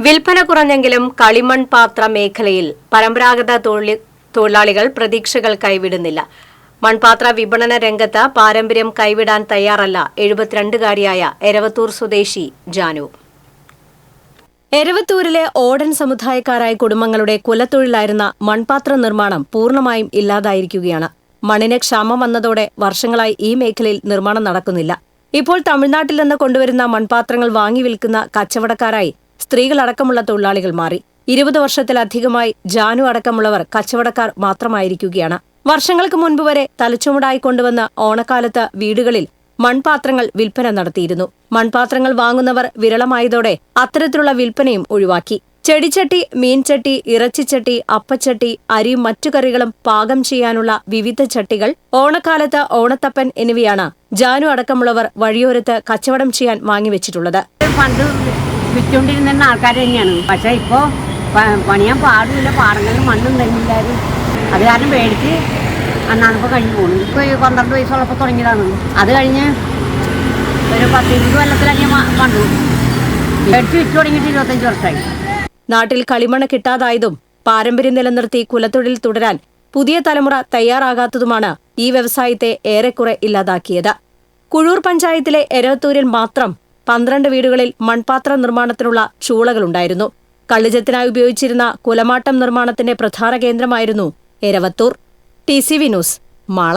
വിൽപ്പന കുറഞ്ഞെങ്കിലും കളിമൺ പാത്ര മേഖലയിൽ പരമ്പരാഗത തൊഴിലി- തൊഴിലാളികൾ പ്രതീക്ഷകൾ കൈവിടുന്നില്ല. മൺപാത്ര വിപണന രംഗത്ത് പാരമ്പര്യം കൈവിടാൻ തയ്യാറല്ല എഴുപത്തിരണ്ടുകാരിയായ എരവത്തൂർ സ്വദേശി ജാനു. എരവത്തൂരിലെ ഓടൻ സമുദായക്കാരായ കുടുംബങ്ങളുടെ കുലത്തൊഴിലായിരുന്ന മൺപാത്ര നിർമ്മാണം പൂർണമായും ഇല്ലാതായിരിക്കുകയാണ്. മണ്ണിന് ക്ഷാമം വന്നതോടെ വർഷങ്ങളായി ഈ മേഖലയിൽ നിർമ്മാണം നടക്കുന്നില്ല. ഇപ്പോൾ തമിഴ്നാട്ടിൽ നിന്ന് കൊണ്ടുവരുന്ന മൺപാത്രങ്ങൾ വാങ്ങി വിൽക്കുന്ന കച്ചവടക്കാരായി സ്ത്രീകളടക്കമുള്ള തൊഴിലാളികൾ മാറി. ഇരുപത് വർഷത്തിലധികമായി ജാനു അടക്കമുള്ളവർ കച്ചവടക്കാർ മാത്രമായിരിക്കുകയാണ്. വർഷങ്ങൾക്ക് മുൻപ് വരെ തലച്ചുമടായി കൊണ്ടുവന്ന ഓണക്കാലത്ത് വീടുകളിൽ മൺപാത്രങ്ങൾ വിൽപ്പന നടത്തിയിരുന്നു. മൺപാത്രങ്ങൾ വാങ്ങുന്നവർ വിരളമായതോടെ അത്തരത്തിലുള്ള വിൽപ്പനയും ഒഴിവാക്കി. ചെടിച്ചട്ടി മീൻചട്ടി ഇറച്ചിച്ചട്ടി അപ്പച്ചട്ടി അരിയും മറ്റു കറികളും പാകം ചെയ്യാനുള്ള വിവിധ ചട്ടികൾ ഓണക്കാലത്ത് ഓണത്തപ്പൻ എന്നിവയാണ് ജാനു അടക്കമുള്ളവർ വഴിയോരത്ത് കച്ചവടം ചെയ്യാൻ വാങ്ങിവെച്ചിട്ടുള്ളത്. വിറ്റുകൊണ്ടിരുന്ന ആൾക്കാർ തന്നെയാണ്. പക്ഷേ ഇപ്പോൾ പണിയാൻ പാടില്ല പാടങ്ങളിൽ മണ്ണും തന്നില്ലായിരുന്നു അത് കാരണം മേടിച്ച് അന്നാണിപ്പോൾ കഴിഞ്ഞ് പോകുന്നു ഇപ്പോൾ ഈ പന്ത്രണ്ട് വയസ്സുള്ളപ്പോൾ തുടങ്ങിയതാണ്. അത് കഴിഞ്ഞ് ഒരു പത്തിരുപത് മ- പണ്ടു മേടിച്ച് വിറ്റ് തുടങ്ങിയിട്ട് ഇരുപത്തഞ്ച് വർഷമായി നാട്ടിൽ കളിമണ്ണ് കിട്ടാതായതും പാരമ്പര്യം നിലനിർത്തി കുലത്തൊഴിൽ തുടരാൻ പുതിയ തലമുറ തയ്യാറാകാത്തതുമാണ് ഈ വ്യവസായത്തെ ഏറെക്കുറെ ഇല്ലാതാക്കിയത്. കുഴൂർ പഞ്ചായത്തിലെ എരവത്തൂരിൽ മാത്രം പന്ത്രണ്ട് വീടുകളിൽ മൺപാത്ര നിർമ്മാണത്തിനുള്ള ചൂളകളുണ്ടായിരുന്നു. കള്ളിജത്തിനായി ഉപയോഗിച്ചിരുന്ന കുലമാട്ടം നിർമ്മാണത്തിന്റെ പ്രധാന കേന്ദ്രമായിരുന്നു Eravathur. T C V news Mala.